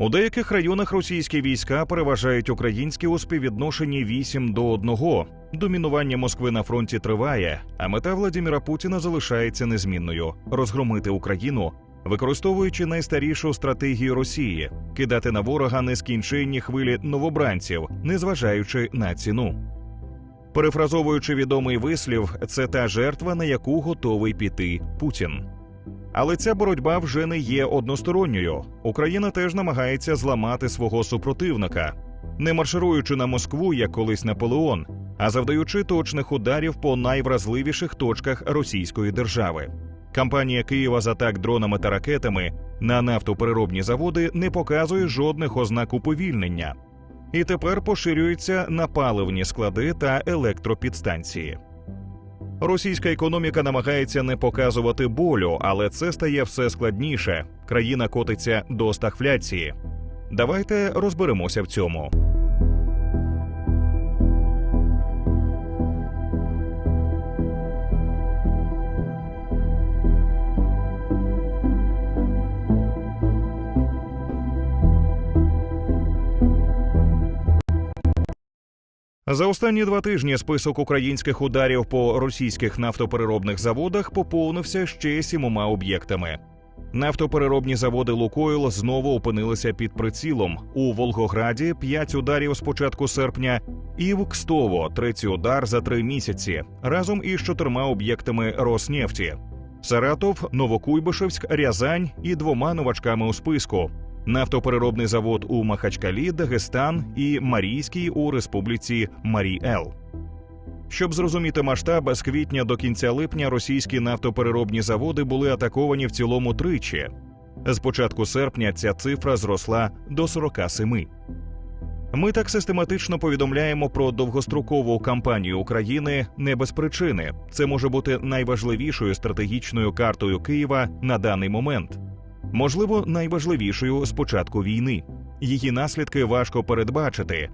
У деяких районах російські війська переважають українські у співвідношенні 8 до 1. Домінування Москви на фронті триває, а мета Владіміра Путіна залишається незмінною розгромити Україну, використовуючи найстарішу стратегію Росії, кидати на ворога нескінченні хвилі новобранців, незважаючи на ціну. Перефразовуючи відомий вислів, це та жертва, на яку готовий піти Путін. Але ця боротьба вже не є односторонньою. Україна теж намагається зламати свого супротивника, не маршируючи на Москву як колись Наполеон, а завдаючи точних ударів по найвразливіших точках російської держави. Кампанія Києва з атак дронами та ракетами на нафтопереробні заводи не показує жодних ознак уповільнення, і тепер поширюється на паливні склади та електропідстанції. Російська економіка намагається не показувати болю, але це стає все складніше. Країна котиться до стагфляції. Давайте розберемося в цьому. За останні два тижні список українських ударів по російських нафтопереробних заводах поповнився ще сімома об'єктами. Нафтопереробні заводи Лукойл знову опинилися під прицілом. У Волгограді п'ять ударів з початку серпня, і в Кстово третій удар за три місяці разом із чотирма об'єктами Роснефті. Саратов, Новокуйбишевськ, Рязань і двома новачками у списку. Нафтопереробний завод у Махачкалі, Дагестан і Марійський у республіці Марій-Ел. Щоб зрозуміти масштаб, з квітня до кінця липня російські нафтопереробні заводи були атаковані в цілому тричі. З початку серпня ця цифра зросла до 47. Ми так систематично повідомляємо про довгострокову кампанію України не без причини. Це може бути найважливішою стратегічною картою Києва на даний момент. Можливо, найважливішою з початку війни. Її наслідки важко передбачити,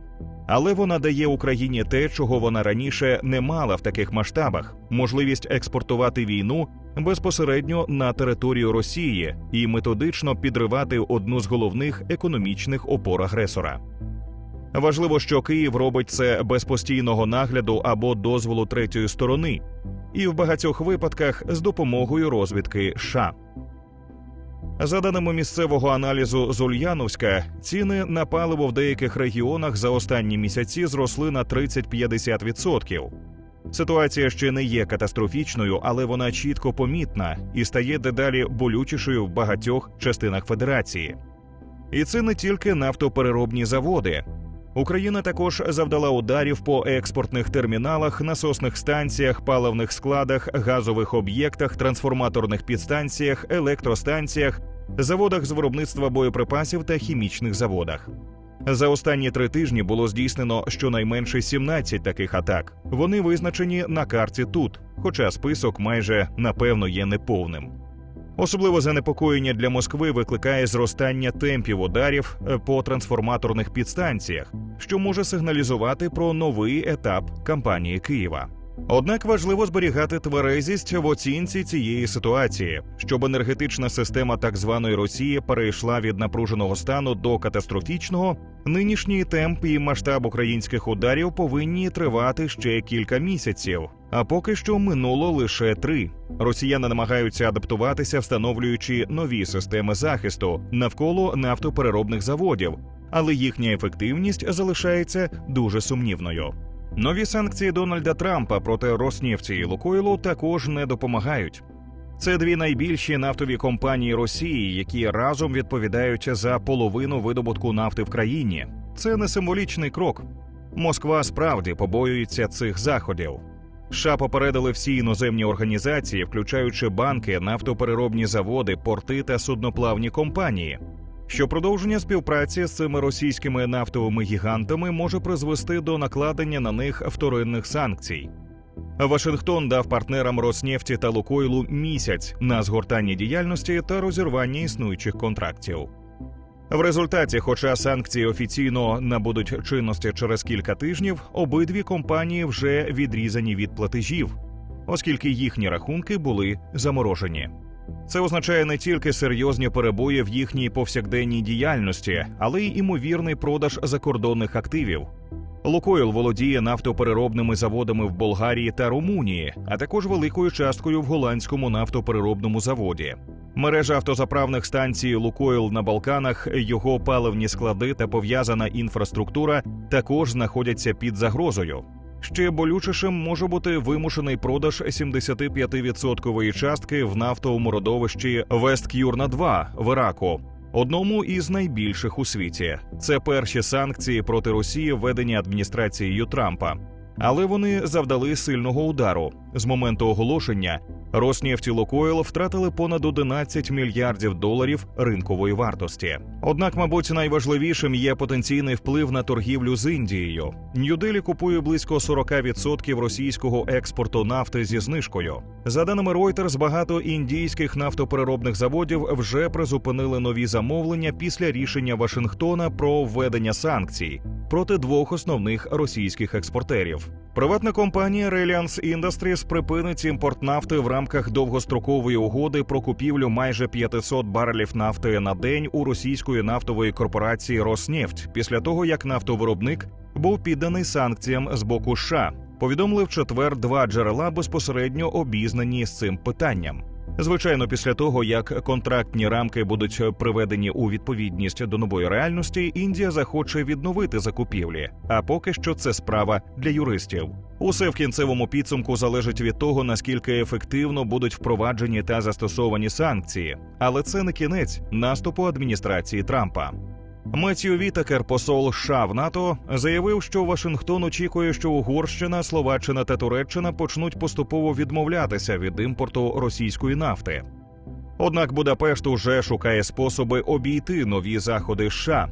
але вона дає Україні те, чого вона раніше не мала в таких масштабах: можливість експортувати війну безпосередньо на територію Росії і методично підривати одну з головних економічних опор агресора. Важливо, що Київ робить це без постійного нагляду або дозволу третьої сторони, і в багатьох випадках з допомогою розвідки США. За даними місцевого аналізу з Ульяновська, ціни на паливо в деяких регіонах за останні місяці зросли на 30-50%. Ситуація ще не є катастрофічною, але вона чітко помітна і стає дедалі болючішою в багатьох частинах федерації. І це не тільки нафтопереробні заводи. Україна також завдала ударів по експортних терміналах, насосних станціях, паливних складах, газових об'єктах, трансформаторних підстанціях, електростанціях, заводах з виробництва боєприпасів та хімічних заводах. За останні три тижні було здійснено щонайменше 17 таких атак. Вони визначені на карті тут, хоча список майже напевно є неповним. Особливо занепокоєння для Москви викликає зростання темпів ударів е, по трансформаторних підстанціях, що може сигналізувати про новий етап кампанії Києва. Однак важливо зберігати тверезість в оцінці цієї ситуації, щоб енергетична система так званої Росії перейшла від напруженого стану до катастрофічного. Нинішній темп і масштаб українських ударів повинні тривати ще кілька місяців. А поки що минуло лише три. Росіяни намагаються адаптуватися, встановлюючи нові системи захисту навколо нафтопереробних заводів, але їхня ефективність залишається дуже сумнівною. Нові санкції Дональда Трампа проти Роснефті і Лукойлу також не допомагають. Це дві найбільші нафтові компанії Росії, які разом відповідають за половину видобутку нафти в країні. Це не символічний крок. Москва справді побоюється цих заходів. США попередили всі іноземні організації, включаючи банки, нафтопереробні заводи, порти та судноплавні компанії, що продовження співпраці з цими російськими нафтовими гігантами може призвести до накладення на них вторинних санкцій. Вашингтон дав партнерам Роснефті та Лукойлу місяць на згортання діяльності та розірвання існуючих контрактів. В результаті, хоча санкції офіційно набудуть чинності через кілька тижнів, обидві компанії вже відрізані від платежів, оскільки їхні рахунки були заморожені. Це означає не тільки серйозні перебої в їхній повсякденній діяльності, але й імовірний продаж закордонних активів. Лукойл володіє нафтопереробними заводами в Болгарії та Румунії, а також великою часткою в голландському нафтопереробному заводі. Мережа автозаправних станцій Лукойл на Балканах, його паливні склади та пов'язана інфраструктура також знаходяться під загрозою. Ще болючішим може бути вимушений продаж 75% частки в нафтовому родовищі Весткюрна 2 в Іраку, одному із найбільших у світі. Це перші санкції проти Росії, введені адміністрацією Трампа. Але вони завдали сильного удару. З моменту оголошення Роснефть і втратили понад 11 мільярдів доларів ринкової вартості. Однак, мабуть, найважливішим є потенційний вплив на торгівлю з Індією. Нью-Делі купує близько 40% російського експорту нафти зі знижкою. За даними Reuters, багато індійських нафтопереробних заводів вже призупинили нові замовлення після рішення Вашингтона про введення санкцій проти двох основних російських експортерів. Приватна компанія Reliance Industries припинить імпорт нафти в рамках довгострокової угоди про купівлю майже 500 барелів нафти на день у російської нафтової корпорації Роснефть після того, як нафтовиробник був підданий санкціям з боку США. Повідомили в четвер два джерела безпосередньо обізнані з цим питанням. Звичайно, після того як контрактні рамки будуть приведені у відповідність до нової реальності, Індія захоче відновити закупівлі. А поки що це справа для юристів. Усе в кінцевому підсумку залежить від того, наскільки ефективно будуть впроваджені та застосовані санкції, але це не кінець наступу адміністрації Трампа. Меттью Вітакер, посол США в НАТО, заявив, що Вашингтон очікує, що Угорщина, Словаччина та Туреччина почнуть поступово відмовлятися від імпорту російської нафти. Однак Будапешт уже шукає способи обійти нові заходи США,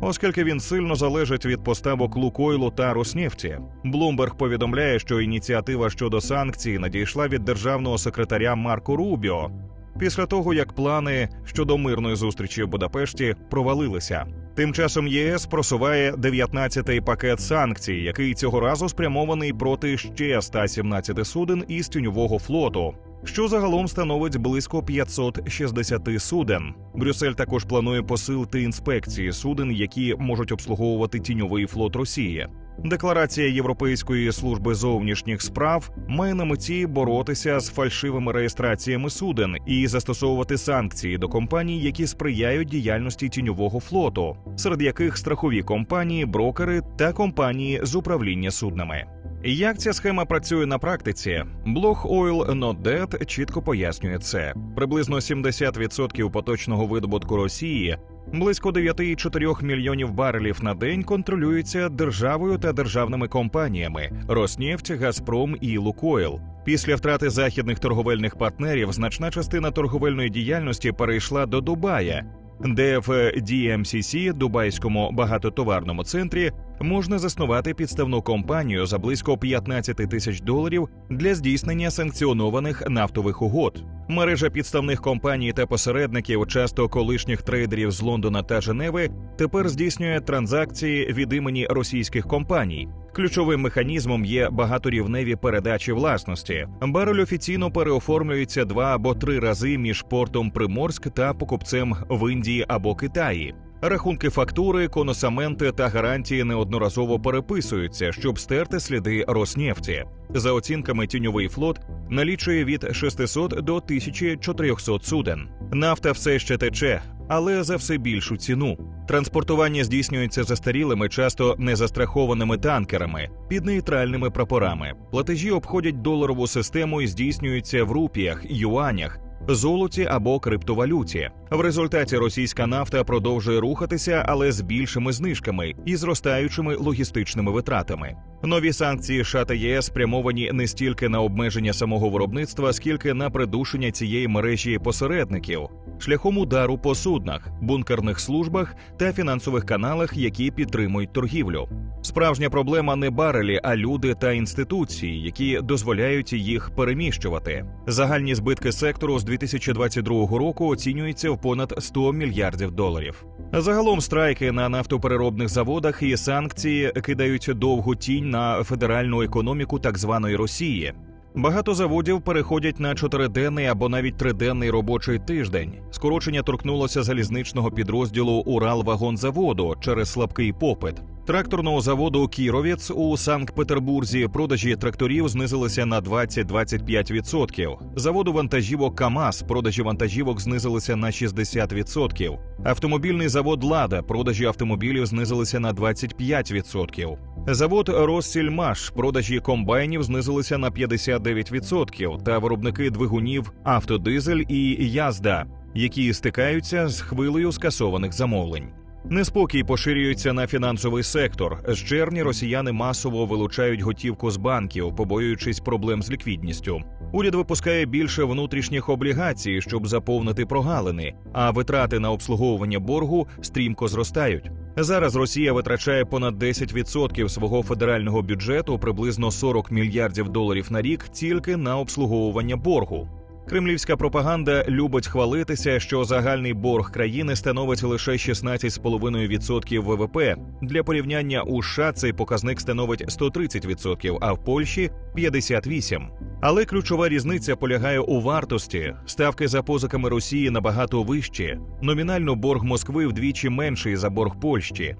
оскільки він сильно залежить від поставок Лукойлу та Роснефті. Блумберг повідомляє, що ініціатива щодо санкцій надійшла від державного секретаря Марко Рубіо після того, як плани щодо мирної зустрічі в Будапешті провалилися. Тим часом ЄС просуває 19-й пакет санкцій, який цього разу спрямований проти ще 117 суден із тіньового флоту, що загалом становить близько 560 суден. Брюссель також планує посилити інспекції суден, які можуть обслуговувати тіньовий флот Росії. Декларація Європейської служби зовнішніх справ має на меті боротися з фальшивими реєстраціями суден і застосовувати санкції до компаній, які сприяють діяльності тіньового флоту, серед яких страхові компанії, брокери та компанії з управління суднами. Як ця схема працює на практиці? Блог Oil Not Dead чітко пояснює це. Приблизно 70% поточного видобутку Росії Близько 9,4 мільйонів барелів на день контролюється державою та державними компаніями Роснефть, Газпром і Лукойл. Після втрати західних торговельних партнерів значна частина торговельної діяльності перейшла до Дубая, де в DMCC, Дубайському багатотоварному центрі, можна заснувати підставну компанію за близько 15 тисяч доларів для здійснення санкціонованих нафтових угод. Мережа підставних компаній та посередників, часто колишніх трейдерів з Лондона та Женеви, тепер здійснює транзакції від імені російських компаній. Ключовим механізмом є багаторівневі передачі власності. Барель офіційно переоформлюється два або три рази між портом Приморськ та покупцем в Індії або Китаї. Рахунки фактури, коносаменти та гарантії неодноразово переписуються, щоб стерти сліди Роснефті. За оцінками тіньовий флот налічує від 600 до 1400 суден. Нафта все ще тече, але за все більшу ціну. Транспортування здійснюється застарілими, часто незастрахованими танкерами під нейтральними прапорами. Платежі обходять доларову систему і здійснюються в рупіях, юанях, золоті або криптовалюті. В результаті російська нафта продовжує рухатися, але з більшими знижками і зростаючими логістичними витратами. Нові санкції США та ЄС спрямовані не стільки на обмеження самого виробництва, скільки на придушення цієї мережі посередників, шляхом удару по суднах, бункерних службах та фінансових каналах, які підтримують торгівлю. Справжня проблема не барелі, а люди та інституції, які дозволяють їх переміщувати. Загальні збитки сектору з 2022 року оцінюються понад 100 мільярдів доларів. Загалом страйки на нафтопереробних заводах і санкції кидають довгу тінь на федеральну економіку так званої Росії. Багато заводів переходять на чотириденний або навіть триденний робочий тиждень. Скорочення торкнулося залізничного підрозділу Уралвагонзаводу через слабкий попит. Тракторного заводу Кіровець у Санкт-Петербурзі продажі тракторів знизилися на 20-25%. Заводу вантажівок КАМАЗ продажі вантажівок знизилися на 60%. Автомобільний завод Лада продажі автомобілів знизилися на 25%. Завод Россільмаш продажі комбайнів знизилися на 59%, та виробники двигунів Автодизель і Язда, які стикаються з хвилею скасованих замовлень. Неспокій поширюється на фінансовий сектор. З червня росіяни масово вилучають готівку з банків, побоюючись проблем з ліквідністю. Уряд випускає більше внутрішніх облігацій, щоб заповнити прогалини, а витрати на обслуговування боргу стрімко зростають. Зараз Росія витрачає понад 10% свого федерального бюджету, приблизно 40 мільярдів доларів на рік, тільки на обслуговування боргу. Кремлівська пропаганда любить хвалитися, що загальний борг країни становить лише 16,5% ВВП. Для порівняння у США цей показник становить 130%, а в Польщі 58%. Але ключова різниця полягає у вартості. Ставки за позиками Росії набагато вищі. Номінально борг Москви вдвічі менший за борг Польщі,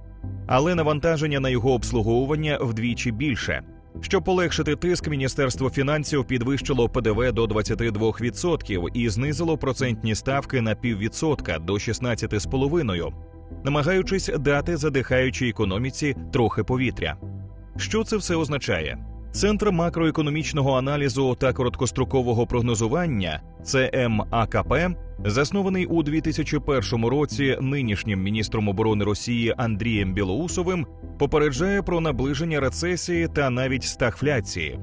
але навантаження на його обслуговування вдвічі більше. Щоб полегшити тиск, Міністерство фінансів підвищило ПДВ до 22% і знизило процентні ставки на піввідсотка до 16,5%, намагаючись дати задихаючій економіці трохи повітря. Що це все означає? Центр макроекономічного аналізу та короткострокового прогнозування ЦМАКП, заснований у 2001 році нинішнім міністром оборони Росії Андрієм Білоусовим, попереджає про наближення рецесії та навіть стагфляції,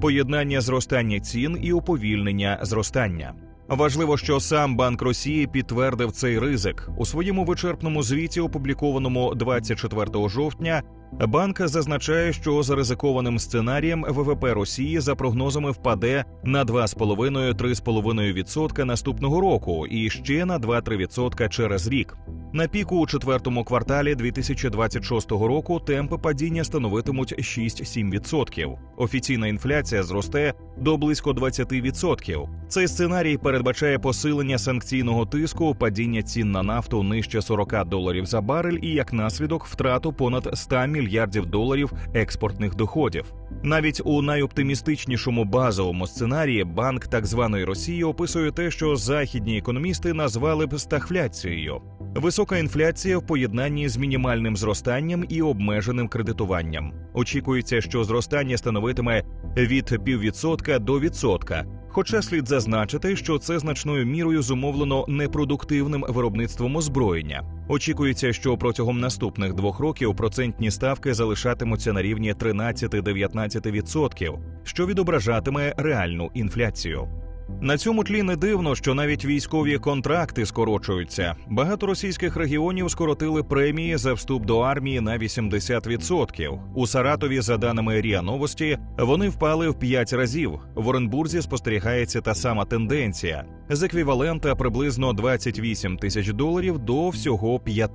поєднання зростання цін і уповільнення зростання. Важливо, що сам Банк Росії підтвердив цей ризик у своєму вичерпному звіті, опублікованому 24 жовтня. Банк зазначає, що за ризикованим сценарієм ВВП Росії за прогнозами впаде на 2,5-3,5% наступного року і ще на 2-3% через рік. На піку у четвертому кварталі 2026 року темпи падіння становитимуть 6-7%. Офіційна інфляція зросте до близько 20%. Цей сценарій передбачає посилення санкційного тиску, падіння цін на нафту нижче 40 доларів за барель і як наслідок втрату понад 100 мільярдів доларів експортних доходів. Навіть у найоптимістичнішому базовому сценарії банк так званої Росії описує те, що західні економісти назвали б стагфляцією. Висока інфляція в поєднанні з мінімальним зростанням і обмеженим кредитуванням. Очікується, що зростання становитиме від піввідсотка до відсотка. Хоча слід зазначити, що це значною мірою зумовлено непродуктивним виробництвом озброєння. Очікується, що протягом наступних двох років процентні ставки залишатимуться на рівні 13-19%, що відображатиме реальну інфляцію. На цьому тлі не дивно, що навіть військові контракти скорочуються. Багато російських регіонів скоротили премії за вступ до армії на 80%. У Саратові, за даними РІА Новості, вони впали в 5 разів. В Оренбурзі спостерігається та сама тенденція з еквівалента приблизно 28 тисяч доларів до всього 5.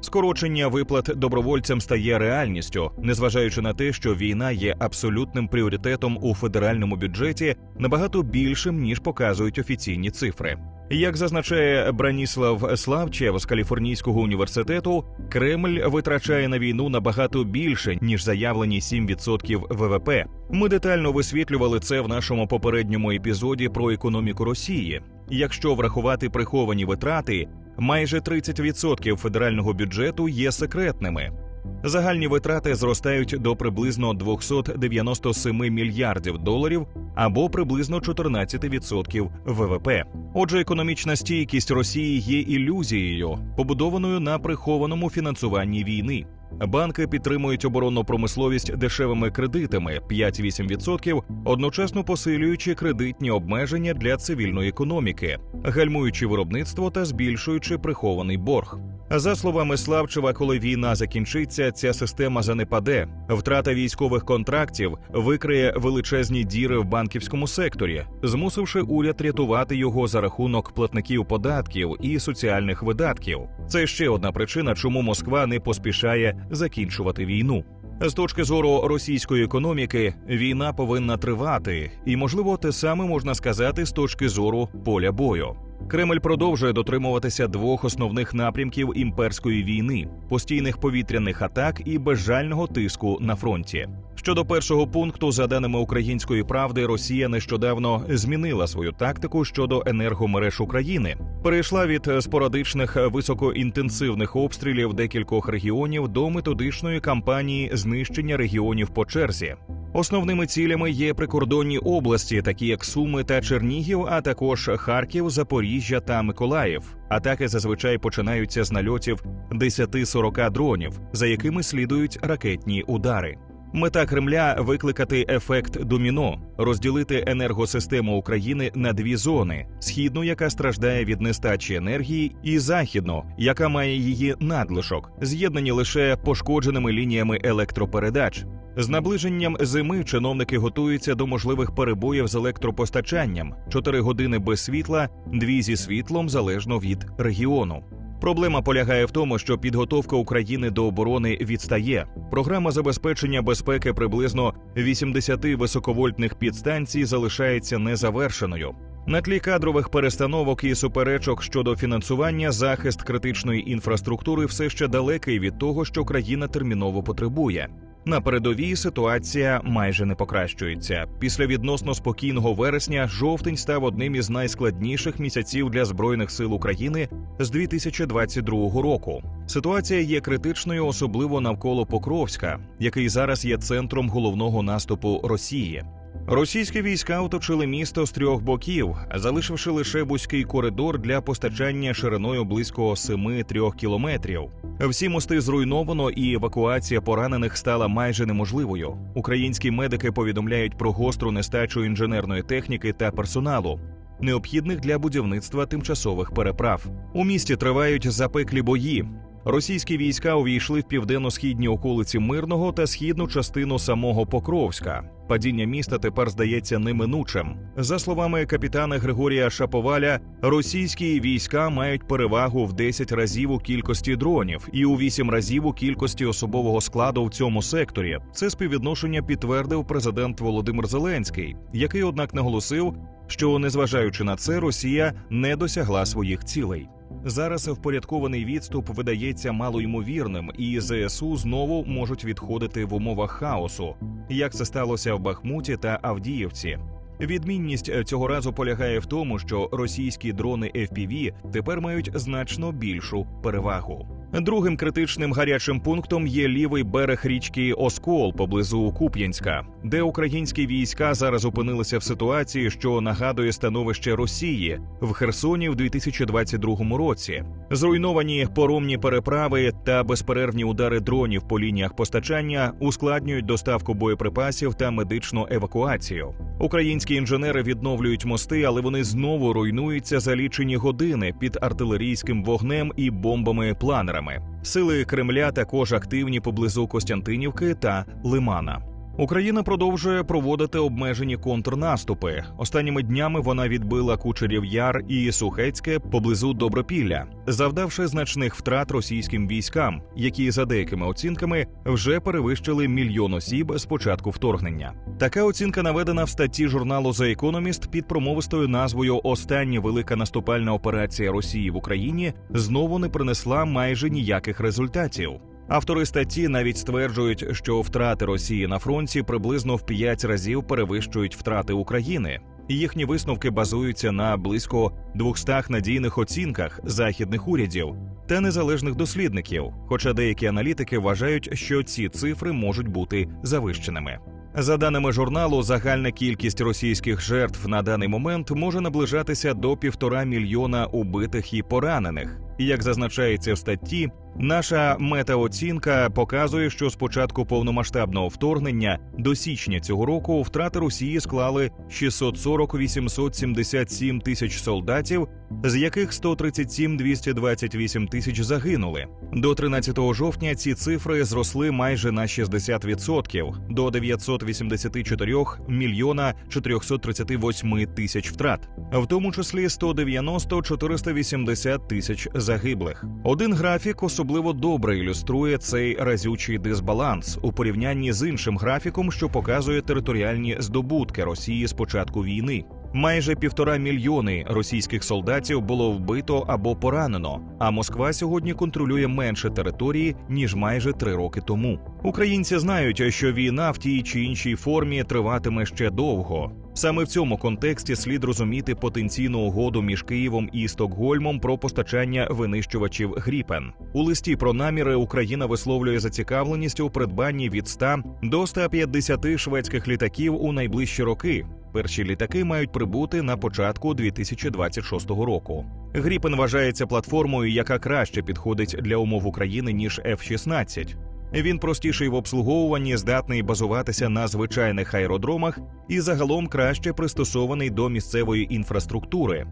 Скорочення виплат добровольцям стає реальністю, незважаючи на те, що війна є абсолютним пріоритетом у федеральному бюджеті набагато більшим ніж показують офіційні цифри. Як зазначає Браніслав Славчев з Каліфорнійського університету, Кремль витрачає на війну набагато більше ніж заявлені 7% ВВП. Ми детально висвітлювали це в нашому попередньому епізоді про економіку Росії. Якщо врахувати приховані витрати, майже 30% федерального бюджету є секретними. Загальні витрати зростають до приблизно 297 мільярдів доларів або приблизно 14% ВВП. Отже, економічна стійкість Росії є ілюзією, побудованою на прихованому фінансуванні війни. Банки підтримують оборонну промисловість дешевими кредитами 5-8%, одночасно посилюючи кредитні обмеження для цивільної економіки, гальмуючи виробництво та збільшуючи прихований борг. За словами Славчева, коли війна закінчиться, ця система занепаде. Втрата військових контрактів викриє величезні діри в банківському секторі, змусивши уряд рятувати його за рахунок платників податків і соціальних видатків. Це ще одна причина, чому Москва не поспішає закінчувати війну. З точки зору російської економіки, війна повинна тривати, і можливо те саме можна сказати з точки зору поля бою. Кремль продовжує дотримуватися двох основних напрямків імперської війни: постійних повітряних атак і безжального тиску на фронті. Щодо першого пункту, за даними української правди, Росія нещодавно змінила свою тактику щодо енергомереж України, перейшла від спорадичних високоінтенсивних обстрілів декількох регіонів до методичної кампанії знищення регіонів по черзі. Основними цілями є прикордонні області, такі як Суми та Чернігів, а також Харків, Запоріжжя та Миколаїв. Атаки зазвичай починаються з нальотів 10-40 дронів, за якими слідують ракетні удари. Мета Кремля викликати ефект доміно, розділити енергосистему України на дві зони: східну, яка страждає від нестачі енергії, і західну, яка має її надлишок, з'єднані лише пошкодженими лініями електропередач. З наближенням зими чиновники готуються до можливих перебоїв з електропостачанням: 4 години без світла, дві зі світлом залежно від регіону. Проблема полягає в тому, що підготовка України до оборони відстає. Програма забезпечення безпеки приблизно 80 високовольтних підстанцій залишається незавершеною. На тлі кадрових перестановок і суперечок щодо фінансування захист критичної інфраструктури все ще далекий від того, що країна терміново потребує. На передовій ситуація майже не покращується. Після відносно спокійного вересня жовтень став одним із найскладніших місяців для збройних сил України з 2022 року. Ситуація є критичною, особливо навколо Покровська, який зараз є центром головного наступу Росії. Російські війська оточили місто з трьох боків, залишивши лише вузький коридор для постачання шириною близько 7-3 кілометрів. Всі мости зруйновано, і евакуація поранених стала майже неможливою. Українські медики повідомляють про гостру нестачу інженерної техніки та персоналу. Необхідних для будівництва тимчасових переправ у місті тривають запеклі бої. Російські війська увійшли в південно-східні околиці мирного та східну частину самого Покровська. Падіння міста тепер здається неминучим. За словами капітана Григорія Шаповаля, російські війська мають перевагу в 10 разів у кількості дронів і у 8 разів у кількості особового складу в цьому секторі. Це співвідношення підтвердив президент Володимир Зеленський, який, однак, наголосив, що незважаючи на це, Росія не досягла своїх цілей. Зараз впорядкований відступ видається малоймовірним, і ЗСУ знову можуть відходити в умовах хаосу, як це сталося в Бахмуті та Авдіївці. Відмінність цього разу полягає в тому, що російські дрони FPV тепер мають значно більшу перевагу. Другим критичним гарячим пунктом є лівий берег річки Оскол поблизу Куп'янська, де українські війська зараз опинилися в ситуації, що нагадує становище Росії в Херсоні в 2022 році. Зруйновані поромні переправи та безперервні удари дронів по лініях постачання ускладнюють доставку боєприпасів та медичну евакуацію. Українські інженери відновлюють мости, але вони знову руйнуються за лічені години під артилерійським вогнем і бомбами-планерами. Сили Кремля також активні поблизу Костянтинівки та Лимана. Україна продовжує проводити обмежені контрнаступи. Останніми днями вона відбила Кучерів Яр і Сухецьке поблизу Добропілля, завдавши значних втрат російським військам, які за деякими оцінками вже перевищили мільйон осіб з початку вторгнення. Така оцінка наведена в статті журналу The Economist під промовистою назвою Остання велика наступальна операція Росії в Україні знову не принесла майже ніяких результатів. Автори статті навіть стверджують, що втрати Росії на фронті приблизно в 5 разів перевищують втрати України. Їхні висновки базуються на близько 200 надійних оцінках західних урядів та незалежних дослідників. Хоча деякі аналітики вважають, що ці цифри можуть бути завищеними. За даними журналу, загальна кількість російських жертв на даний момент може наближатися до півтора мільйона убитих і поранених. І як зазначається в статті, наша метаоцінка показує, що з початку повномасштабного вторгнення до січня цього року втрати Росії склали 640-877 тисяч солдатів, з яких 137-228 тисяч загинули. До 13 жовтня ці цифри зросли майже на 60% до 984 мільйона 438 тисяч втрат, в тому числі 190-480 тисяч загиблих. Один графік особливо особливо добре ілюструє цей разючий дисбаланс у порівнянні з іншим графіком, що показує територіальні здобутки Росії з початку війни. Майже півтора мільйони російських солдатів було вбито або поранено. А Москва сьогодні контролює менше території ніж майже три роки тому. Українці знають, що війна в тій чи іншій формі триватиме ще довго. Саме в цьому контексті слід розуміти потенційну угоду між Києвом і Стокгольмом про постачання винищувачів Гріпен. У листі про наміри Україна висловлює зацікавленість у придбанні від 100 до 150 шведських літаків у найближчі роки. Перші літаки мають прибути на початку 2026 року. Гріпен вважається платформою, яка краще підходить для умов України ніж F-16. Він простіший в обслуговуванні, здатний базуватися на звичайних аеродромах і загалом краще пристосований до місцевої інфраструктури.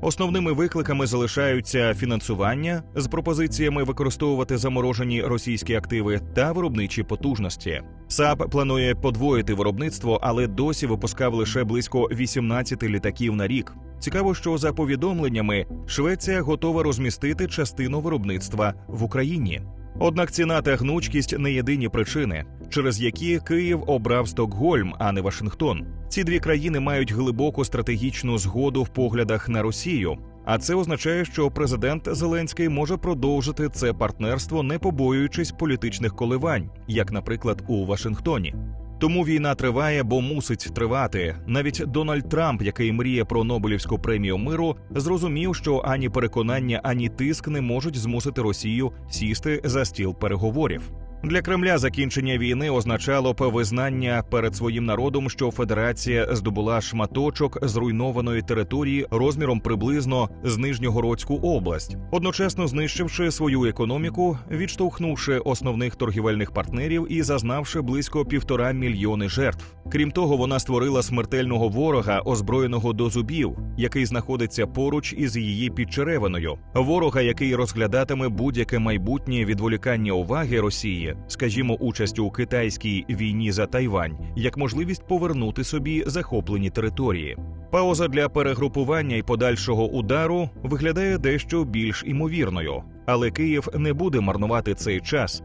Основними викликами залишаються фінансування з пропозиціями використовувати заморожені російські активи та виробничі потужності. САП планує подвоїти виробництво, але досі випускав лише близько 18 літаків на рік. Цікаво, що за повідомленнями Швеція готова розмістити частину виробництва в Україні. Однак ціна та гнучкість не єдині причини, через які Київ обрав Стокгольм, а не Вашингтон. Ці дві країни мають глибоку стратегічну згоду в поглядах на Росію. А це означає, що президент Зеленський може продовжити це партнерство, не побоюючись політичних коливань, як, наприклад, у Вашингтоні. Тому війна триває, бо мусить тривати. Навіть Дональд Трамп, який мріє про Нобелівську премію миру, зрозумів, що ані переконання, ані тиск не можуть змусити Росію сісти за стіл переговорів. Для Кремля закінчення війни означало визнання перед своїм народом, що Федерація здобула шматочок зруйнованої території розміром приблизно з Нижньогородську область, одночасно знищивши свою економіку, відштовхнувши основних торгівельних партнерів і зазнавши близько півтора мільйони жертв. Крім того, вона створила смертельного ворога, озброєного до зубів, який знаходиться поруч із її підчеревиною. Ворога, який розглядатиме будь-яке майбутнє відволікання уваги Росії, скажімо, участь у китайській війні за Тайвань, як можливість повернути собі захоплені території. Пауза для перегрупування і подальшого удару виглядає дещо більш імовірною, але Київ не буде марнувати цей час.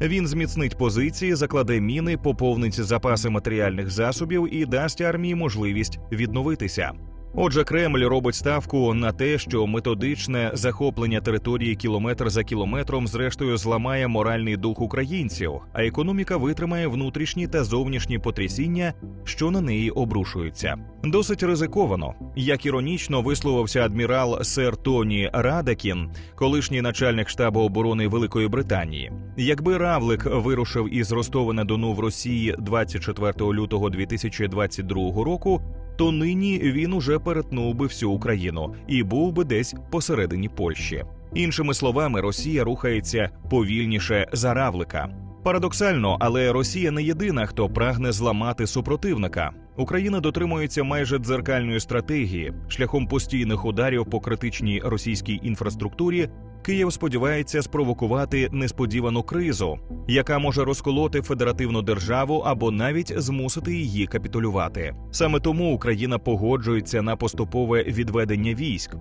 Він зміцнить позиції, закладе міни, поповнить запаси матеріальних засобів і дасть армії можливість відновитися. Отже, Кремль робить ставку на те, що методичне захоплення території кілометр за кілометром, зрештою, зламає моральний дух українців, а економіка витримає внутрішні та зовнішні потрясіння, що на неї обрушуються. Досить ризиковано, як іронічно висловився адмірал Сер Тоні Радакін, колишній начальник штабу оборони Великої Британії. Якби Равлик вирушив із Ростова на Дону в Росії 24 лютого 2022 року, то нині він уже перетнув би всю Україну і був би десь посередині Польщі. Іншими словами, Росія рухається повільніше за равлика. Парадоксально, але Росія не єдина, хто прагне зламати супротивника. Україна дотримується майже дзеркальної стратегії шляхом постійних ударів по критичній російській інфраструктурі. Київ сподівається спровокувати несподівану кризу, яка може розколоти федеративну державу або навіть змусити її капітулювати. Саме тому Україна погоджується на поступове відведення військ.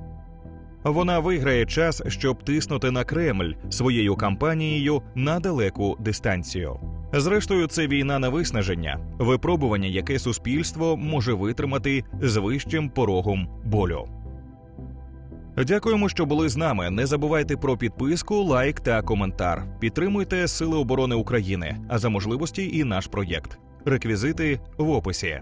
Вона виграє час, щоб тиснути на Кремль своєю кампанією на далеку дистанцію. Зрештою, це війна на виснаження, випробування, яке суспільство може витримати з вищим порогом болю. Дякуємо, що були з нами. Не забувайте про підписку, лайк та коментар. Підтримуйте Сили оборони України, а за можливості і наш проєкт. Реквізити в описі.